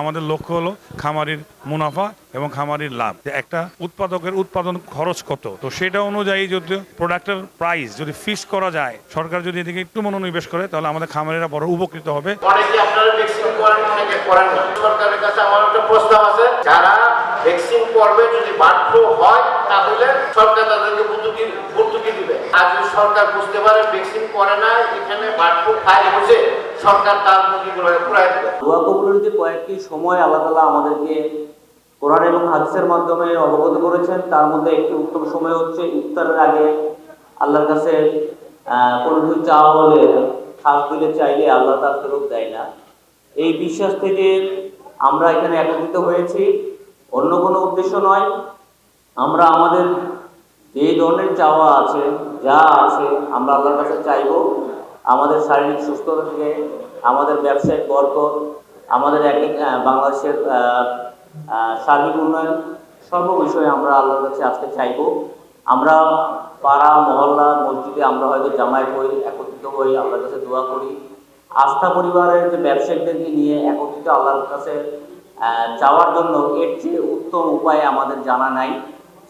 আমাদের লক্ষ্য হলো খামারির মুনাফা এবং খামারির লাভ। একটা উৎপাদকের উৎপাদন খরচ কত? তো সেটা অনুযায়ী যদি প্রোডাক্টের প্রাইস যদি ফিক্স করা যায়, সরকার যদি এদিকে একটু মনোনিবেশ করে, তাহলে আমাদের খামারিরা বড় উপকৃত হবে। সরকার বুঝতে পারে ভ্যাকসিন করে না, এখানে খায় সরকার তার মুরগিগুলোকে পুরাই দেবে। দোয়া কবুলের যে কয়েকটি সময় আল্লাহ তালা আমাদেরকে কোরআন এবং হাদিসের মাধ্যমে অবগত করেছেন, তার মধ্যে একটি উত্তম সময় হচ্ছে ইফতারের আগে আল্লাহর কাছে কোনো কিছু চাওয়া হলে দিলে চাইলে আল্লাহ তার ফেরত দেয় না। এই বিশ্বাস থেকে আমরা এখানে একত্রিত হয়েছি। অন্য কোনো উদ্দেশ্য নয়। আমরা আমাদের যে ধরনের চাওয়া আছে, যা আছে, আমরা আল্লাহর কাছে চাইব। আমাদের শারীরিক সুস্থতা থেকে আমাদের ব্যবসায়িক বরকত আমাদের এক বাংলাদেশের সার্বিক উন্নয়ন সর্ব বিষয়ে আমরা আল্লাহর কাছে আজকে চাইব। আমরা পাড়া মহল্লা মসজিদে আমরা হয়তো জামায়াত হই একত্রিত হই আল্লাহর কাছে দোয়া করি। আস্থা পরিবারের যে ব্যবসায়িকদেরকে নিয়ে একত্রিত আল্লাহর কাছে আহ, চাওয়ার জন্য এর চেয়ে উত্তম উপায় আমাদের জানা নাই।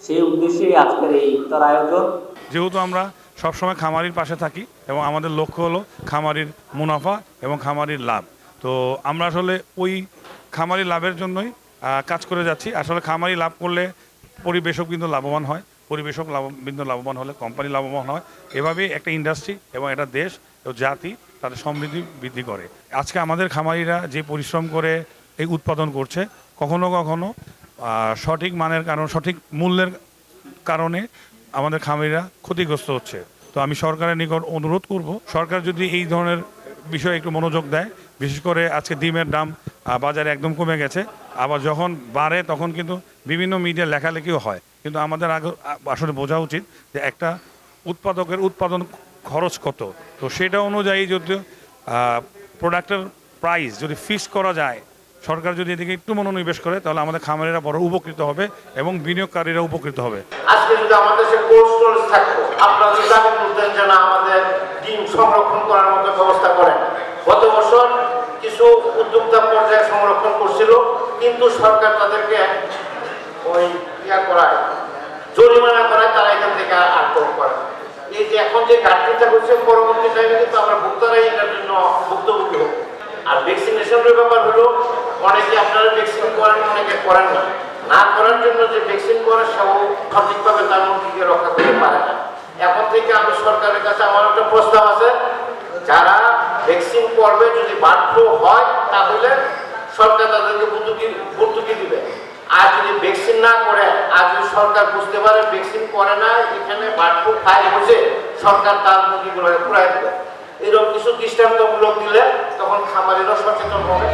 সেই উদ্দেশ্যেই আজকের এই ইফতার আয়োজন। যেহেতু আমরা সবসময় খামারির পাশে থাকি এবং আমাদের লক্ষ্য হলো খামারির মুনাফা এবং খামারির লাভ। তো আমরা আসলে ওই খামারি লাভের জন্যই কাজ করে যাচ্ছি। আসলে খামারি লাভ করলে পরিবেশক কিন্তু লাভবান হয়, পরিবেশক লাভ, বিন্দু লাভবান হলে কোম্পানি লাভবান হয়। এভাবেই একটা ইন্ডাস্ট্রি এবং একটা দেশ ও জাতি তাদের সমৃদ্ধি বৃদ্ধি করে। আজকে আমাদের খামারিরা যে পরিশ্রম করে এই উৎপাদন করছে, কখনো কখনো সঠিক মানের কারণ, সঠিক মূল্যের কারণে আমাদের খামারিরা ক্ষতিগ্রস্ত হচ্ছে। তো আমি সরকারের নিকট অনুরোধ করব, সরকার যদি এই ধরনের বিষয়ে একটু মনোযোগ দেয়, বিশেষ করে আজকে ডিমের দাম বাজারে একদম কমে গেছে, আবার যখন বাড়ে তখন কিন্তু বিভিন্ন মিডিয়া লেখালেখিও হয়। কিন্তু আমাদের আগে আসলে বোঝা উচিত যে একটা উৎপাদকের উৎপাদন খরচ কত। তো সেটা অনুযায়ী যদি প্রোডাক্টের প্রাইস যদি ফিক্স করা যায় সরকার যদি এদিকে একটু মনোনিবেশ করে, তাহলে আমাদের খামারিরা বড় উপকৃত হবে এবং বিনিয়োগকারীরা উপকৃত হবে। আজকে যদি আমাদের দেশে কোল্ড স্টোরেজ থাকতো আপনারা যদি দাবি করতেন যে না, আমাদের ডিম সংরক্ষণ করার মতো ব্যবস্থা করেন। গত বছর কিছু উদ্যোক্তা পর্যায়ে সংরক্ষণ করছিল, কিন্তু সরকার তাদেরকে ওই ইয়া করায়, জরিমানা করায়, তারা এখান থেকে আটক করে। এই যে এখন যে ঘাটতিটা হচ্ছে পরবর্তী টাইমে কিন্তু আমরা ভোক্তারাই এটার জন্য ভুক্তভোগী হব। আর ভ্যাকসিনেশনের ব্যাপার হলো অনেকে আপনারা ভ্যাকসিন করেন, অনেকে করেন না। না করার জন্য যে ভ্যাকসিন করে, সেও সঠিকভাবে তার মুরগিকে রক্ষা করতে পারে না। এখন থেকে আমি সরকারের কাছে আমার একটা প্রস্তাব আছে, যারা ভ্যাকসিন করবে, যদি ফ্লু হয়, তাহলে সরকার তাদেরকে ভর্তুকি ভর্তুকি দিবে। আর যদি ভ্যাকসিন না করে, আর যদি সরকার বুঝতে পারে ভ্যাকসিন করে না, এখানে ফ্লু খায় হচ্ছে সরকার তার মুরগিগুলোকে পুরাই দেবে। এরকম কিছু দৃষ্টান্তমূলক দিলে তখন খামারিরা সচেতন হবে।